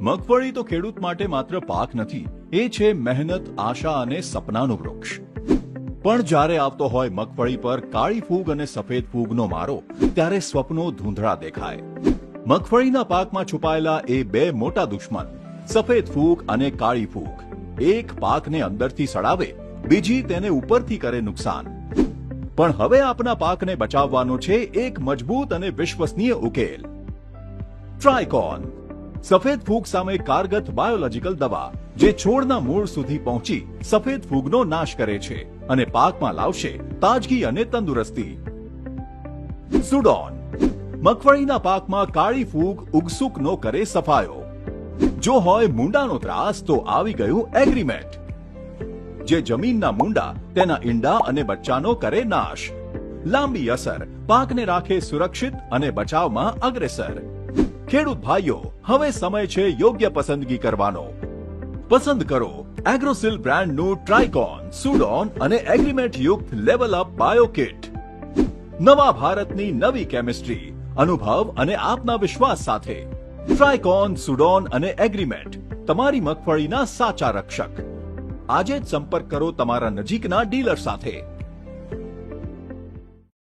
મગફળી તો ખેડૂત માટે માત્ર પાક નથી, એ છે મહેનત, આશા અને સપનાનું વૃક્ષ. પણ જ્યારે આવતો હોય મગફળી પર કાળી ફૂગ અને સફેદ ફૂગનો મારો, ત્યારે સ્વપ્નો ધૂંધળા દેખાય. મગફળીના પાકમાં છુપાયેલા એ બે મોટા દુશ્મન, સફેદ ફૂગ અને કાળી ફૂગ. એક પાકને અંદરથી સડાવે, બીજી તેને ઉપરથી કરે નુકસાન. પણ હવે આપના પાકને બચાવવાનો છે એક મજબૂત અને વિશ્વસનીય ઉકેલ. ટ્રાયકોન સફેદ ફૂગ સામે કારગત બાયોલોજીકલ દવા, જે છોડના મૂળ સુધી પહોંચી સફેદ ફૂગનો નાશ કરે છે અને પાકમાં લાવશે તાજગી અને તંદુરસ્તી. સુડોન. મગફળીના પાકમાં કાળી ફૂગ ઉગસુક નો કરે સફાયો. જો હોય મૂંડાનો ત્રાસ, તો આવી ગયું એગ્રીમેન્ટ. જે જમીનના મૂંડા, તેના ઈંડા અને બચ્ચાનો કરે નાશ. લાંબી અસર, પાકને રાખે સુરક્ષિત અને બચાવમાં અગ્રેસર. ખેડૂત ભાઈઓ, હવે સમય છે યોગ્ય પસંદગી કરવાનો. પસંદ કરો એગ્રોસિલ બ્રાન્ડનું ટ્રાઇકોન સુડોન અને એગ્રીમેન્ટ યુક્ત લેવલ અપ બાયોકિટ નવા ભારતની નવી કેમિસ્ટ્રી અનુભવ અને આપના વિશ્વાસ સાથે. ટ્રાઇકોન સુડોન અને એગ્રીમેન્ટ તમારી મગફળીના સાચા રક્ષક. આજે જ સંપર્ક કરો તમારા નજીકના ડીલર સાથે.